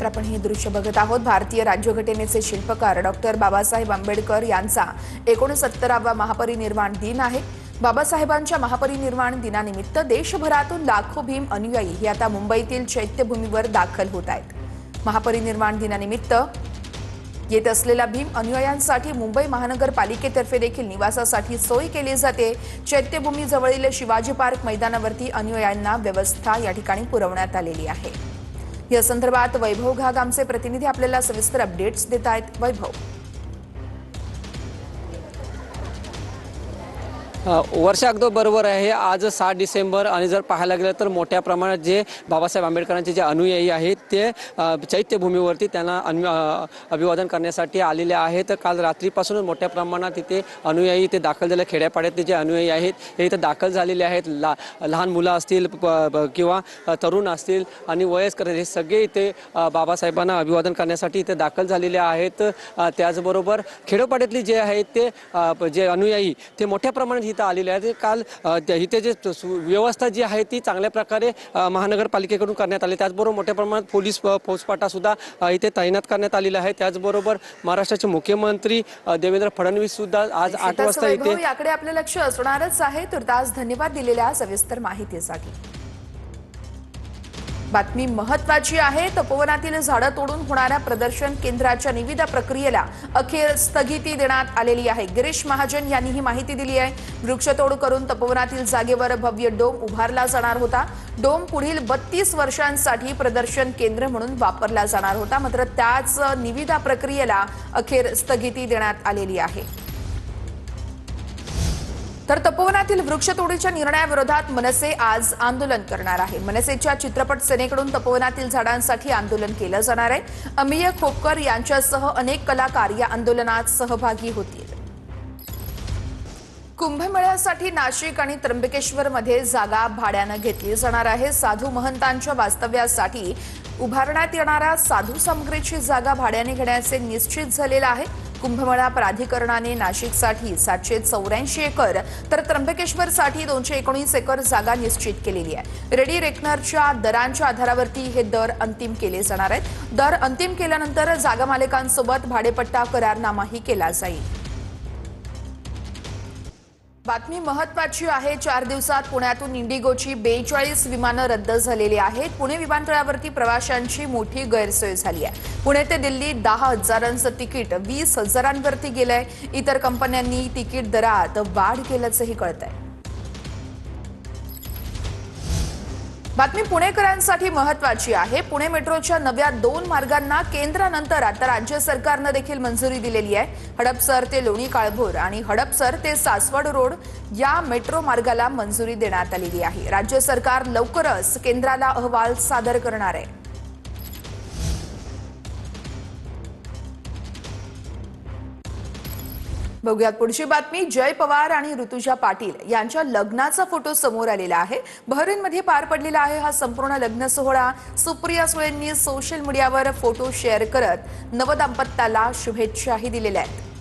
तर आपण हे दृश्य बघत आहोत. भारतीय राज्यघटनेचे शिल्पकार डॉक्टर बाबासाहेब आंबेडकर यांचा एकोणसत्तरावा महापरिनिर्वाण दिन आहे. बाबासाहेबांच्या महापरिनिर्वाण दिनानिमित्त देशभरातून लाखो भीम अनुयायी हे आता मुंबईतील चैत्यभूमीवर दाखल होत आहेत. महापरिनिर्वाण दिनानिमित्त येत असलेल्या भीम अनुयायांसाठी मुंबई महानगरपालिकेतर्फे देखील निवासासाठी सोय केली जाते. चैत्यभूमीजवळील शिवाजी पार्क मैदानावरती अनुयायांना व्यवस्था या ठिकाणी पुरवण्यात आलेली आहे. या संदर्भात वैभव घाग आमचे प्रतिनिधी आपल्याला सविस्तर अपडेट्स देत आहेत वैभव. वर्ष अगदी बरोबर आहे. आज सात डिसेंबर आणि जर पाहायला गेलं तर मोठ्या प्रमाणात जे बाबासाहेब आंबेडकरांचे जे अनुयायी आहेत ते चैत्यभूमीवरती त्यांना अनु अभिवादन करण्यासाठी आलेले आहेत. काल रात्रीपासूनच मोठ्या प्रमाणात इथे अनुयायी इथे दाखल झाले. खेड्यापाड्यातले जे अनुयायी आहेत हे इथे दाखल झालेले आहेत. ला लहान मुलं असतील किंवा तरुण असतील आणि वयस्कर हे सगळे इथे बाबासाहेबांना अभिवादन करण्यासाठी इथे दाखल झालेले आहेत. त्याचबरोबर खेडोपाड्यातली जे आहेत ते जे अनुयायी ते मोठ्या प्रमाणात इथं आलेले आहेत. काल इथे जे व्यवस्था जी आहे ती चांगल्या प्रकारे महानगरपालिकेकडून करण्यात आली. त्याचबरोबर मोठ्या प्रमाणात पोलीस अ, फौजफाटा सुद्धा अ, इथे तैनात करण्यात आलेला आहे त्याचबरोबर महाराष्ट्राचे मुख्यमंत्री देवेंद्र फडणवीस सुद्धा आज आठ वाजता इथे याकडे आपलं लक्ष असणारच आहे. तुर्तास धन्यवाद दिलेल्या सविस्तर माहितीसाठी. बातमी महत्वाची आहे. तपोवनातील झाडं तोडून होणाऱ्या प्रदर्शन केंद्राच्या निविदा प्रक्रियेला अखेर स्थगिती देण्यात आलेली आहे. गिरीश महाजन यांनी ही माहिती दिली आहे. वृक्षतोड करून तपोवनातील जागेवर भव्य डोम उभारला जाणार होता. डोम पुढील बत्तीस वर्षांसाठी प्रदर्शन केंद्र म्हणून वापरला जाणार होता. मात्र त्याच निविदा प्रक्रियेला अखेर स्थगिती देण्यात आलेली आहे. तर तपोवनातील वृक्षतोडीच्या निर्णयाविरोधात मनसे आज आंदोलन करणार आहे. मनसेच्या चित्रपट सेनेकडून तपोवनातील झाडांसाठी आंदोलन केलं जाणार आहे. अमिय खोपकर यांच्यासह अनेक कलाकार या आंदोलनात सहभागी होतील. कुंभमेळ्यासाठी नाशिक आणि त्र्यंबकेश्वरमध्ये जागा भाड्यानं घेतली जाणार आहे. साधू महंतांच्या वास्तव्यासाठी उभारण्यात येणाऱ्या साधू सामग्रीची जागा भाड्याने घेण्याचे निश्चित झालेलं आहे. कुंभमेळा प्राधिकरणाने नाशिकसाठी सातशे चौऱ्याऐंशी एकर तर त्र्यंबकेश्वरसाठी दोनशे एकोणीस एकर जागा निश्चित केलेली आहे. रेडी रेकनरच्या दरांच्या आधारावरती हे दर अंतिम केले जाणार आहेत. दर अंतिम केल्यानंतर जागा मालकांसोबत भाडेपट्टा करारनामाही केला जाईल. बातमी महत्वाची आहे. चार दिवसात पुण्यातून इंडिगोची बेचाळीस विमानं रद्द झालेली आहेत. पुणे विमानतळावरती प्रवाशांची मोठी गैरसोय झाली आहे. पुणे ते दिल्ली दहा हजारांचं तिकीट वीस हजारांवरती गेलंय. इतर कंपन्यांनी तिकीट दरात वाढ केल्याचंही कळत आहे बातमी पुणेकरांसाठी महत्वाची आहे. पुणे मेट्रोच्या नव्या दोन मार्गांना केंद्रानंतर आता राज्य सरकारनं देखील मंजुरी दिलेली आहे. हडपसर ते लोणी काळभोर आणि हडपसर ते सासवड रोड या मेट्रो मार्गाला मंजुरी देण्यात आलेली आहे. राज्य सरकार लवकरच केंद्राला अहवाल सादर करणार आहे. बघूयात. पुढची बातमी जय पवार आणि ऋतुजा पाटील यांच्या लग्नाचा फोटो समोर आलेला आहे. बहरीनमध्ये पार पडलेला आहे हा संपूर्ण लग्न सोहळा. सुप्रिया सुळेंनी सोशल मीडियावर फोटो शेअर करत नवदाम्पत्याला शुभेच्छाही दिलेल्या आहेत.